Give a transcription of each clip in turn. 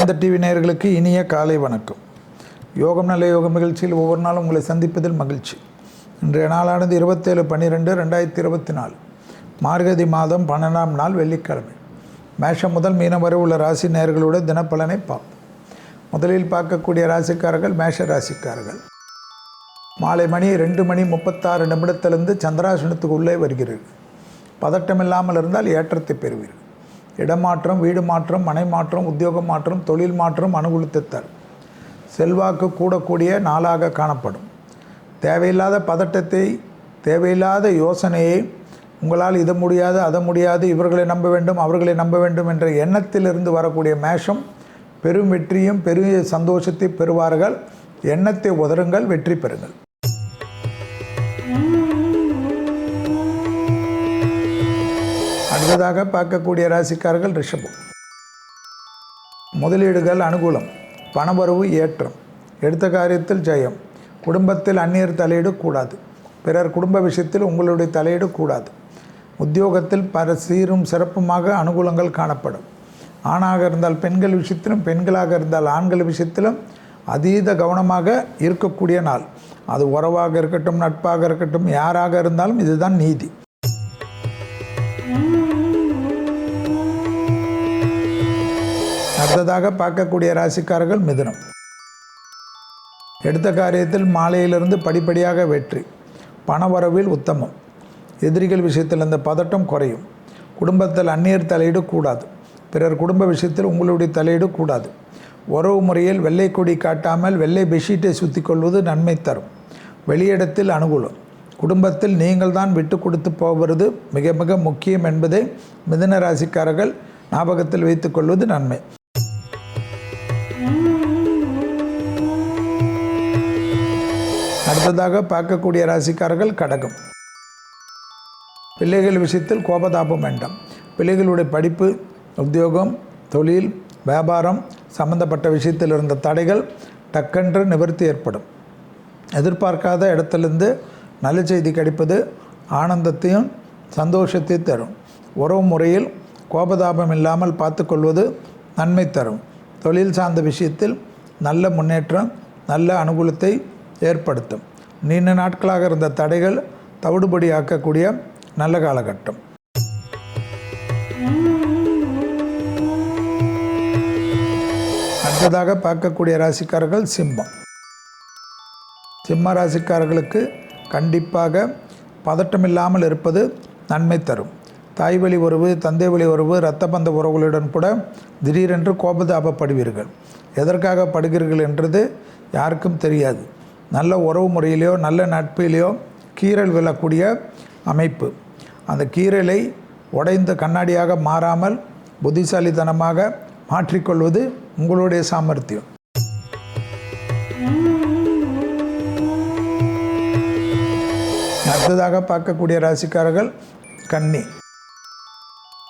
அந்த டிவி நேயர்களுக்கு இனிய காலை வணக்கம். யோகம் நல்ல யோகம் நிகழ்ச்சியில் ஒவ்வொரு நாளும் உங்களை சந்திப்பதில் மகிழ்ச்சி. இன்றைய நாளானது இருபத்தேழு பன்னிரெண்டு ரெண்டாயிரத்தி இருபத்தி நாலு. மார்கதி மாதம் பன்னெண்டாம் நாள் வெள்ளிக்கிழமை. மேஷம் முதல் மீனம் வரை உள்ள ராசி நேயர்களோட தினப்பலனை பார்ப்போம். முதலில் பார்க்கக்கூடிய ராசிக்காரர்கள் மேஷ ராசிக்காரர்கள். மாலை மணி ரெண்டு மணி முப்பத்தாறு நிமிடத்திலிருந்து சந்திராசனத்துக்கு உள்ளே வருகிறீர்கள். பதட்டம் இல்லாமல் இருந்தால் ஏற்றத்தை பெறுவீர்கள். இடமாற்றம் வீடு மாற்றம் மனை மாற்றம் உத்தியோக மாற்றம் தொழில் மாற்றம் அனுகூலத்தை செல்வாக்கு கூடக்கூடிய நாளாக காணப்படும். தேவையில்லாத பதட்டத்தை தேவையில்லாத யோசனையை உங்களால் இது முடியாது அதை முடியாது இவர்களை நம்ப வேண்டும் அவர்களை நம்ப வேண்டும் என்ற எண்ணத்திலிருந்து வரக்கூடிய மேஷம் பெரும் வெற்றியும் பெரிய சந்தோஷத்தை பெறுவார்கள். எண்ணத்தை உதருங்கள் வெற்றி பெறுங்கள். அடுத்ததாக பார்க்கக்கூடிய ராசிக்காரர்கள் ரிஷபம். முதலீடுகள் அனுகூலம் பணவரவு ஏற்றம் எடுத்த காரியத்தில் ஜெயம் குடும்பத்தில் அந்நியர் தலையிட கூடாது பிறர் குடும்ப விஷயத்தில் உங்களுடைய தலையிட கூடாது. உத்தியோகத்தில் பல சீரும் சிறப்புமாக அனுகூலங்கள் காணப்படும். ஆணாக இருந்தால் பெண்கள் விஷயத்திலும் பெண்களாக இருந்தால் ஆண்கள் விஷயத்திலும் அதீத கவனமாக இருக்கக்கூடிய நாள். அது உறவாக இருக்கட்டும் நட்பாக இருக்கட்டும் யாராக இருந்தாலும் இதுதான் நீதி. அடுத்ததாக பார்க்கக்கூடிய ராசிக்காரர்கள் மிதுனம். எடுத்த காரியத்தில் மாலையிலிருந்து படிப்படியாக வெற்றி பணவரவில் உத்தமம். எதிரிகள் விஷயத்தில் இந்த பதட்டம் குறையும். குடும்பத்தில் அந்நியர் தலையீடு கூடாது. பிறர் குடும்ப விஷயத்தில் உங்களுடைய தலையீடு கூடாது. உறவு முறையில் வெள்ளை கொடி காட்டாமல் வெள்ளை பெட்ஷீட்டை சுற்றி கொள்வது நன்மை தரும். வெளியிடத்தில் அனுகூலம். குடும்பத்தில் நீங்கள் தான் விட்டு கொடுத்து போவது மிக மிக முக்கியம் என்பதை மிதுன ராசிக்காரர்கள் ஞாபகத்தில் வைத்துக்கொள்வது நன்மை. அடுத்ததாக பார்க்கக்கூடிய ராசிக்காரர்கள் கடகம். பிள்ளைகள் விஷயத்தில் கோபதாபம் வேண்டாம். பிள்ளைகளுடைய படிப்பு உத்தியோகம் தொழில் வியாபாரம் சம்பந்தப்பட்ட விஷயத்தில் இருந்த தடைகள் டக்கென்று நிவர்த்தி ஏற்படும். எதிர்பார்க்காத இடத்திலிருந்து நல்ல செய்தி கிடைப்பது ஆனந்தத்தையும் சந்தோஷத்தையும் தரும். உறவு முறையில் கோபதாபம் இல்லாமல் பார்த்துக்கொள்வது நன்மை தரும். தொழில் சார்ந்த விஷயத்தில் நல்ல முன்னேற்றம் நல்ல அனுகூலத்தை ஏற்படுத்தும். நீண்ட நாட்களாக இருந்த தடைகள் தவிடுபடி ஆக்கக்கூடிய நல்ல காலகட்டம். அடுத்ததாக பார்க்கக்கூடிய ராசிக்காரர்கள் சிம்மம். சிம்ம ராசிக்காரர்களுக்கு கண்டிப்பாக பதட்டமில்லாமல் இருப்பது நன்மை தரும். தாய் வழி உறவு தந்தை வழி உறவு இரத்த பந்த உறவுகளுடன் கூட திடீரென்று கோபதாபப்படுவீர்கள். எதற்காக படுகிறீர்கள் என்றது யாருக்கும் தெரியாது. நல்ல உறவு முறையிலையோ நல்ல நட்பிலேயோ கீறல் விழக்கூடிய அமைப்பு. அந்த கீறலை உடைந்த கண்ணாடியாக மாறாமல் புத்திசாலித்தனமாக மாற்றிக்கொள்வது உங்களுடைய சாமர்த்தியம். அடுத்ததாக பார்க்கக்கூடிய ராசிக்காரர்கள் கன்னி.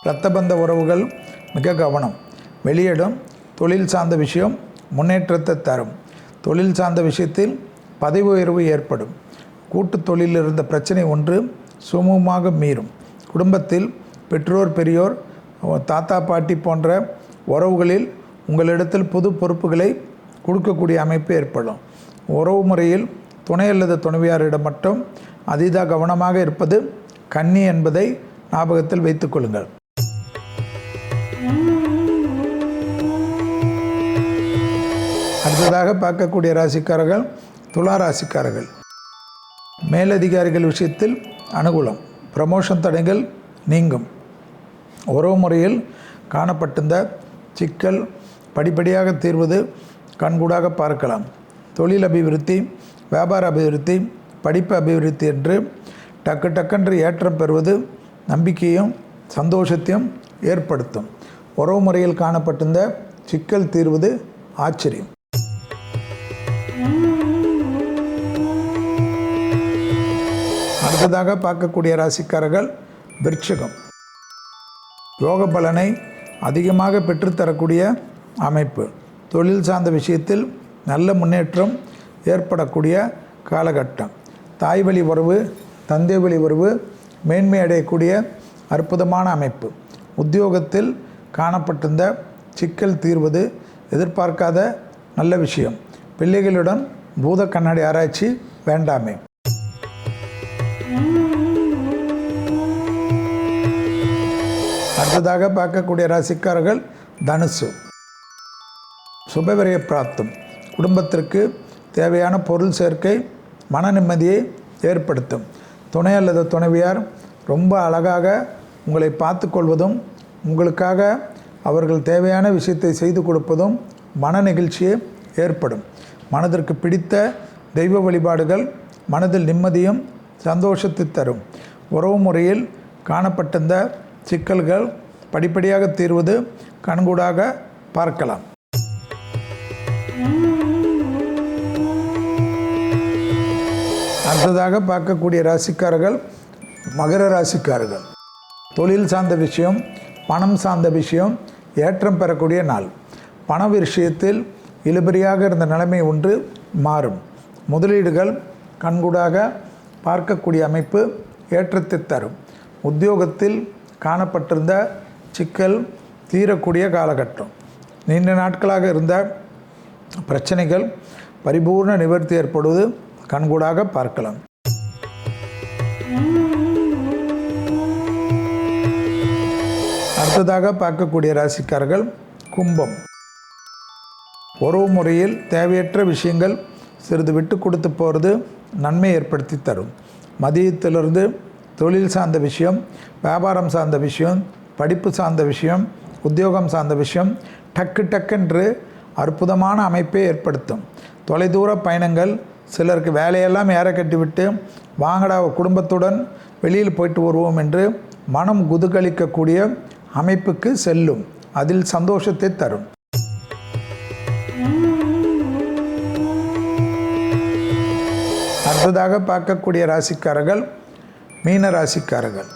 இரத்தபந்த உறவுகள் மிக கவனம். வெளியிடும் தொழில் சார்ந்த விஷயம் முன்னேற்றத்தை தரும். தொழில் சார்ந்த விஷயத்தில் பதவி உயர்வு ஏற்படும். கூட்டு தொழிலில் இருந்த பிரச்சனை ஒன்று சுமூகமாக மீறும். குடும்பத்தில் பெற்றோர் பெரியோர் தாத்தா பாட்டி போன்ற உறவுகளில் உங்களிடத்தில் புது பொறுப்புகளை கொடுக்கக்கூடிய அமைப்பு ஏற்படும். உறவு முறையில் துணை அல்லது துணைவியாரிடம் மட்டும் அதீத கவனமாக இருப்பது கன்னி என்பதை ஞாபகத்தில் வைத்துக்கொள்ளுங்கள் அடுத்ததாக பார்க்கக்கூடிய ராசிக்காரர்கள் துலா ராசிக்காரர்கள் மேலதிகாரிகள் விஷயத்தில் அனுகூலம். ப்ரமோஷன் தடைகள் நீங்கும். உறவு முறையில் காணப்பட்டிருந்த சிக்கல் படிப்படியாக தீர்வது கண்கூடாக பார்க்கலாம். தொழில் அபிவிருத்தி வியாபார அபிவிருத்தி படிப்பு அபிவிருத்தி என்று டக்கு டக்கென்று ஏற்றம் பெறுவது நம்பிக்கையும் சந்தோஷத்தையும் ஏற்படுத்தும். உறவு முறையில் காணப்பட்டிருந்த சிக்கல் தீர்வது ஆச்சரியம். அடுத்ததாக பார்க்கக்கூடிய ராசிக்காரர்கள் விருட்சகம் யோக பலனை அதிகமாக பெற்றுத்தரக்கூடிய அமைப்பு. தொழில் சார்ந்த விஷயத்தில் நல்ல முன்னேற்றம் ஏற்படக்கூடிய காலகட்டம். தாய் வழி உறவு தந்தை வழி உறவு மேன்மை அடையக்கூடிய அற்புதமான அமைப்பு. உத்தியோகத்தில் காணப்பட்டிருந்த சிக்கல் தீர்வது எதிர்பார்க்காத நல்ல விஷயம். பிள்ளைகளுடன் பூத கண்ணாடி ஆராய்ச்சி வேண்டாமே. அடுத்ததாக பார்க்கக்கூடிய ராசிக்காரர்கள் தனுசு. சுபவிரைய பிராப்தம். குடும்பத்திற்கு தேவையான பொருள் சேர்க்கை மன நிம்மதியை ஏற்படுத்தும். துணை அல்லது துணைவியார் ரொம்ப அழகாக உங்களை பார்த்து கொள்வதும் உங்களுக்காக அவர்கள் தேவையான விஷயத்தை செய்து கொடுப்பதும் மன நெகிழ்ச்சியை ஏற்படும். மனதிற்கு பிடித்த தெய்வ வழிபாடுகள் மனதில் நிம்மதியும் சந்தோஷத்தை தரும். உறவு முறையில் காணப்பட்டிருந்த சிக்கல்கள் படிப்படியாக தீர்வது கண்கூடாக பார்க்கலாம். அடுத்ததாக பார்க்கக்கூடிய ராசிக்காரர்கள் மகர ராசிக்காரர்கள். தொழில் சார்ந்த விஷயம் பணம் சார்ந்த விஷயம் ஏற்றம் பெறக்கூடிய நாள். பண விஷயத்தில் இழுபறியாக இருந்த நிலைமை ஒன்று மாறும். முதலீடுகள் கண்கூடாக பார்க்கக்கூடிய அமைப்பு ஏற்றத்தை தரும். உத்தியோகத்தில் காணப்பட்டிருந்த சிக்கல் தீரக்கூடிய காலகட்டம். நீண்ட நாட்களாக இருந்த பிரச்சனைகள் பரிபூர்ண நிவர்த்தி ஏற்படுவது கண்கூடாக பார்க்கலாம். அடுத்ததாக பார்க்கக்கூடிய ராசிக்காரர்கள் கும்பம். உறவு முறையில் தேவையற்ற விஷயங்கள் சிறிது விட்டு கொடுத்து போகிறது நன்மை ஏற்படுத்தி தரும். மதியத்திலிருந்து தொழில் சார்ந்த விஷயம் வியாபாரம் சார்ந்த விஷயம் படிப்பு சார்ந்த விஷயம் உத்தியோகம் சார்ந்த விஷயம் டக்கு டக்குன்று அற்புதமான அமைப்பை ஏற்படுத்தும். தொலைதூர பயணங்கள் சிலருக்கு வேலையெல்லாம் ஏற கட்டிவிட்டு வாங்கடா குடும்பத்துடன் வெளியில் போயிட்டு வருவோம் என்று மனம் குதுகலிக்கக்கூடிய அமைப்புக்கு செல்லும். அதில் சந்தோஷத்தை தரும். அடுத்ததாக பார்க்கக்கூடிய ராசிக்காரர்கள் மீன ராசிக்காரர்கள்.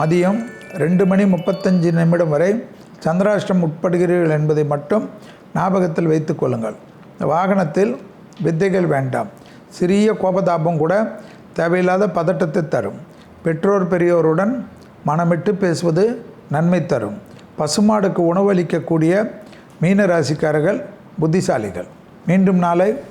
மதியம் ரெண்டு மணி முப்பத்தஞ்சு நிமிடம் வரை சந்திராஷ்டம் உட்படுகிறீர்கள் என்பதை மட்டும் ஞாபகத்தில் வைத்து கொள்ளுங்கள். வாகனத்தில் வித்தைகள் வேண்டாம். சிறிய கோபதாபம் கூட தேவையில்லாத பதட்டத்தை தரும். பெற்றோர் பெரியோருடன் மனமிட்டு பேசுவது நன்மை தரும். பசுமாடுக்கு உணவளிக்கக்கூடிய மீன ராசிக்காரர்கள் புத்திசாலிகள். மீண்டும் நாளை